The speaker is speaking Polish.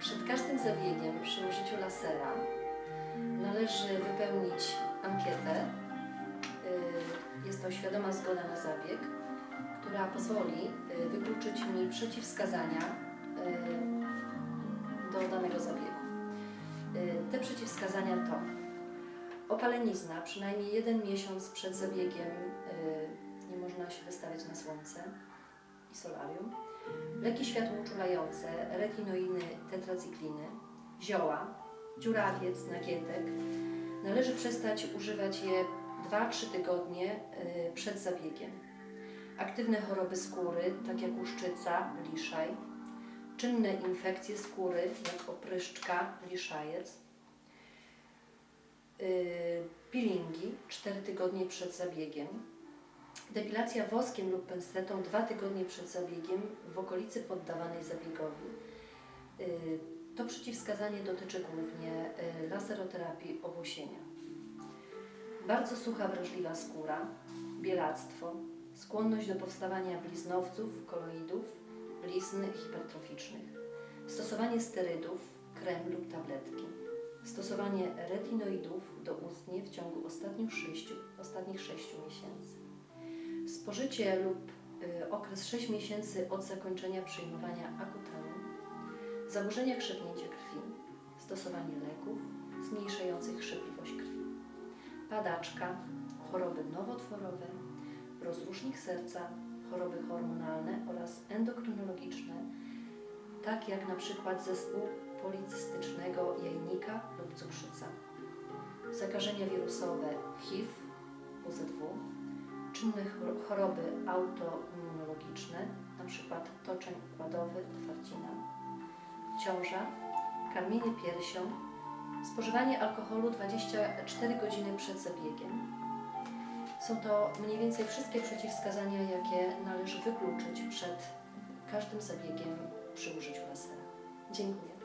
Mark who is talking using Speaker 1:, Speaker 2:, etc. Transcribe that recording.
Speaker 1: Przed każdym zabiegiem przy użyciu lasera należy wypełnić ankietę. Y, jest to świadoma zgoda na zabieg, która pozwoli y, wykluczyć mi przeciwwskazania y, do danego zabiegu. Te przeciwwskazania to opalenizna przynajmniej jeden miesiąc przed zabiegiem nie można się wystawiać na słońce, i solarium, leki światłuczulające, retinoiny, tetracykliny, zioła, dziurawiec, nagietek. Należy przestać używać je 2-3 tygodnie y, przed zabiegiem. Aktywne choroby skóry, tak jak łuszczyca, liszaj, czynne infekcje skóry, jak opryszczka, liszajec, y, peelingi 4 tygodnie przed zabiegiem, depilacja woskiem lub pensetą 2 tygodnie przed zabiegiem w okolicy poddawanej zabiegowi. Y, To przeciwwskazanie dotyczy głównie y, laseroterapii owłosienia. Bardzo sucha, wrażliwa skóra, bielactwo, skłonność do powstawania bliznowców, koloidów, blizn hipertroficznych, stosowanie sterydów, krem lub tabletki, stosowanie retinoidów doustnie w ciągu ostatnich 6, ostatnich 6 miesięcy, spożycie lub y, okres 6 miesięcy od zakończenia przyjmowania akutanu, zaburzenia krzepnięcia krwi, stosowanie leków zmniejszających krzepliwość krwi, padaczka, choroby nowotworowe, rozrusznik serca, choroby hormonalne oraz endokrynologiczne, tak jak na przykład zespół policystycznego jajnika lub cukrzyca, zakażenia wirusowe HIV, WZW, czynne chor- choroby autoimmunologiczne, przykład toczeń układowy, twardzina, ciąża, karmienie piersią, spożywanie alkoholu 24 godziny przed zabiegiem. Są to mniej więcej wszystkie przeciwwskazania, jakie należy wykluczyć przed każdym zabiegiem przy użyciu lasera. Dziękuję.